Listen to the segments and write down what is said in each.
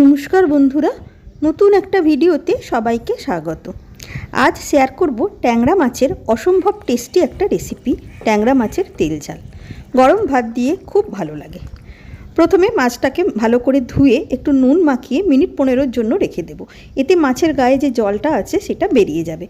নমস্কার বন্ধুরা, নতুন একটা ভিডিওতে সবাইকে স্বাগত। আজ শেয়ার করব ট্যাংরা মাছের অসম্ভব টেস্টি একটা রেসিপি ট্যাংরা মাছের তেল ঝাল। গরম ভাত দিয়ে খুব ভালো লাগে। প্রথমে মাছটাকে ভালো করে ধুয়ে একটু নুন মাখিয়ে মিনিট পনেরোর জন্য রেখে দেব। এতে মাছের গায়ে যে জলটা আছে সেটা বেরিয়ে যাবে।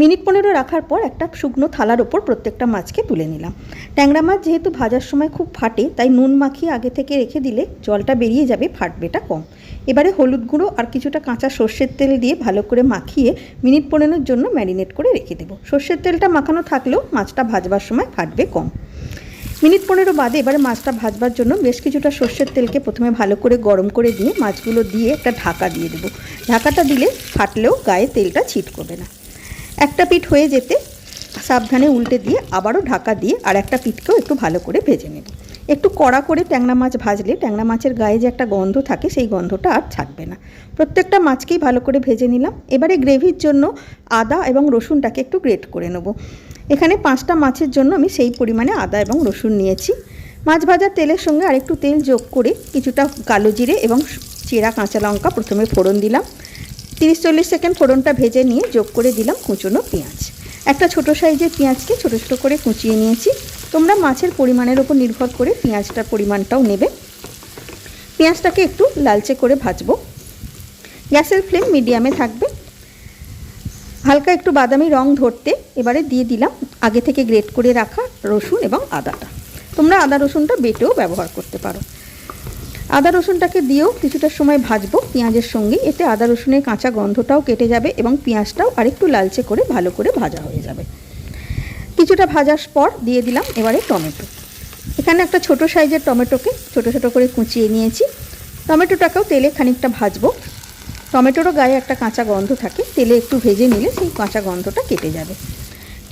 মিনিট পনেরো রাখার পর একটা শুকনো থালার ওপর প্রত্যেকটা মাছকে তুলে নিলাম। ট্যাংরা মাছ যেহেতু ভাজার সময় খুব ফাটে, তাই নুন মাখিয়ে আগে থেকে রেখে দিলে জলটা বেরিয়ে যাবে ফাটবেটা কম। এবারে হলুদ গুঁড়ো আর কিছুটা কাঁচা সর্ষের তেল দিয়ে ভালো করে মাখিয়ে মিনিট পনেরোর জন্য ম্যারিনেট করে রেখে দেবো। সর্ষের তেলটা মাখানো থাকলেও মাছটা ভাজবার সময় ফাটবে কম। মিনিট পনেরো বাদে এবারে মাছটা ভাজবার জন্য বেশ কিছুটা সর্ষের তেলকে প্রথমে ভালো করে গরম করে দিয়ে মাছগুলো দিয়ে একটা ঢাকা দিয়ে দেবো। ঢাকাটা দিলে ফাটলেও গায়ে তেলটা ছিট করবে না। একটা পিঠ হয়ে যেতে সাবধানে উল্টে দিয়ে আবারও ঢাকা দিয়ে আর একটা পিঠকেও একটু ভালো করে ভেজে নেব। একটু কড়া করে ট্যাংরা মাছ ভাজলে ট্যাংরা মাছের গায়ে যে একটা গন্ধ থাকে সেই গন্ধটা আর থাকবে না। প্রত্যেকটা মাছকেই ভালো করে ভেজে নিলাম। এবারে গ্রেভির জন্য আদা এবং রসুনটাকে একটু গ্রেট করে নেব। এখানে পাঁচটা মাছের জন্য আমি সেই পরিমাণে আদা এবং রসুন নিয়েছি। মাছ ভাজার তেলের সঙ্গে আরেকটু তেল যোগ করে কিছুটা কালো জিরে এবং চেরা কাঁচা লঙ্কা প্রথমে ফোড়ন দিলাম। তিরিশ চল্লিশ সেকেন্ড ফোড়নটা ভেজে নিয়ে যোগ করে দিলাম কুচনো পেঁয়াজ। একটা ছোট সাইজের পেঁয়াজকে ছোটো ছোটো করে কুচিয়ে নিয়েছি। তোমরা মাছের পরিমাণের ওপর নির্ভর করে পেঁয়াজটার পরিমাণটাও নেবে। পেঁয়াজটাকে একটু লালচে করে ভাজবো। গ্যাসের ফ্লেম মিডিয়ামে থাকবে। হালকা একটু বাদামি রং ধরতে এবারে দিয়ে দিলাম আগে থেকে গ্রেট করে রাখা রসুন এবং আদাটা। তোমরা আদা রসুনটা বেটেও ব্যবহার করতে পারো। আদা রসুনটাকে দিয়েও কিছুটা সময় ভাজবো পেঁয়াজের সঙ্গে। এতে আদা রসুনের কাঁচা গন্ধটাও কেটে যাবে এবং পেঁয়াজটাও আরেকটু লালচে করে ভালো করে ভাজা হয়ে যাবে। কিছুটা ভাজার পর দিয়ে দিলাম এবারে টমেটো। এখানে একটা ছোট সাইজের টমেটোকে ছোট ছোট করে কুচিয়ে নিয়েছি। টমেটোটাকেও তেলে খানিকটা ভাজবো। টমেটোরও গায়ে একটা কাঁচা গন্ধ থাকে, তেলে একটু ভেজে নিলে সেই কাঁচা গন্ধটা কেটে যাবে।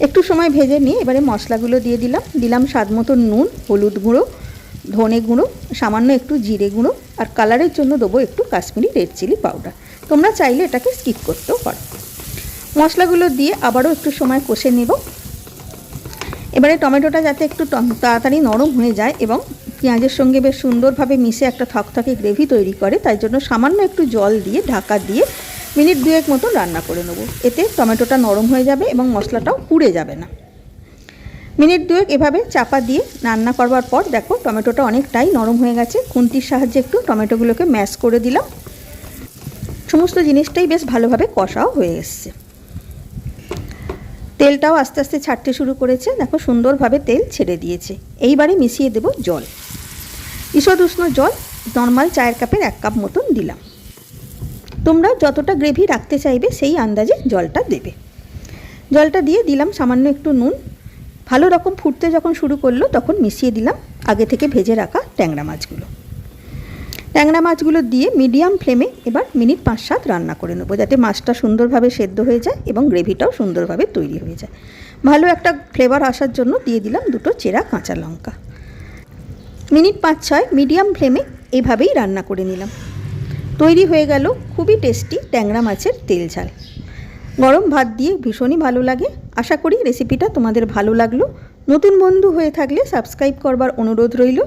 একটু সময় ভেজে নিয়ে এবারে মশলাগুলো দিয়ে দিলাম। দিলাম স্বাদ মতো নুন, হলুদ গুঁড়ো ধনে গুঁড়ো, সামান্য একটু জিরে গুঁড়ো আর কালারের জন্য দেবো একটু কাশ্মীরি রেড চিলি পাউডার। তোমরা চাইলে এটাকে স্কিপ করতেও পারো। মশলাগুলো দিয়ে আবারও একটু সময় কষে নেব। এবারে টমেটোটা যাতে একটু তাড়াতাড়ি নরম হয়ে যায় এবং পেঁয়াজের সঙ্গে বেশ সুন্দরভাবে মিশে একটা থকথকে গ্রেভি তৈরি করে, তাই জন্য সামান্য একটু জল দিয়ে, ঢাকা দিয়ে মিনিট দুয়েক মতো রান্না করে নেব। এতে টমেটোটা নরম হয়ে যাবে এবং মশলাটাও পুড়ে যাবে না। মিনিট দুয়েক এভাবে চাপা দিয়ে রান্না করবার পর দেখো টমেটোটা অনেকটাই নরম হয়ে গেছে। খুন্তির সাহায্যে একটু টমেটোগুলোকে ম্যাশ করে দিলাম। সমস্ত জিনিসটাই বেশ ভালোভাবে কষাও হয়ে এসছে। তেলটাও আস্তে আস্তে ছাড়তে শুরু করেছে। দেখো সুন্দরভাবে তেল ছেড়ে দিয়েছে। এইবারে মিশিয়ে দেব জল। ঈষদ উষ্ণ জল নর্মাল চায়ের কাপের এক কাপ মতন দিলাম। তোমরা যতটা গ্রেভি রাখতে চাইবে সেই আন্দাজে জলটা দেবে। জলটা দিয়ে দিলাম সামান্য একটু নুন। ভালো রকম ফুটতে যখন শুরু করল, তখন মিশিয়ে দিলাম আগে থেকে ভেজে রাখা ট্যাংরা মাছগুলো। ট্যাংরা মাছগুলো দিয়ে মিডিয়াম ফ্লেমে এবার মিনিট পাঁচ সাত রান্না করে নেব, যাতে মাছটা সুন্দরভাবে সেদ্ধ হয়ে যায় এবং গ্রেভিটাও সুন্দরভাবে তৈরি হয়ে যায়। ভালো একটা ফ্লেভার আসার জন্য দিয়ে দিলাম দুটো চেরা কাঁচা লঙ্কা। মিনিট পাঁচ ছয় মিডিয়াম ফ্লেমে এইভাবেই রান্না করে নিলাম। তৈরি হয়ে গেল খুবই টেস্টি ট্যাংরা মাছের তেল ঝাল। গরম ভাত দিয়ে ভীষণই ভালো লাগে। আশা করি রেসিপিটা তোমাদের ভালো লাগল। নতুন বন্ধু হয়ে থাকলে সাবস্ক্রাইব করবার অনুরোধ রইল।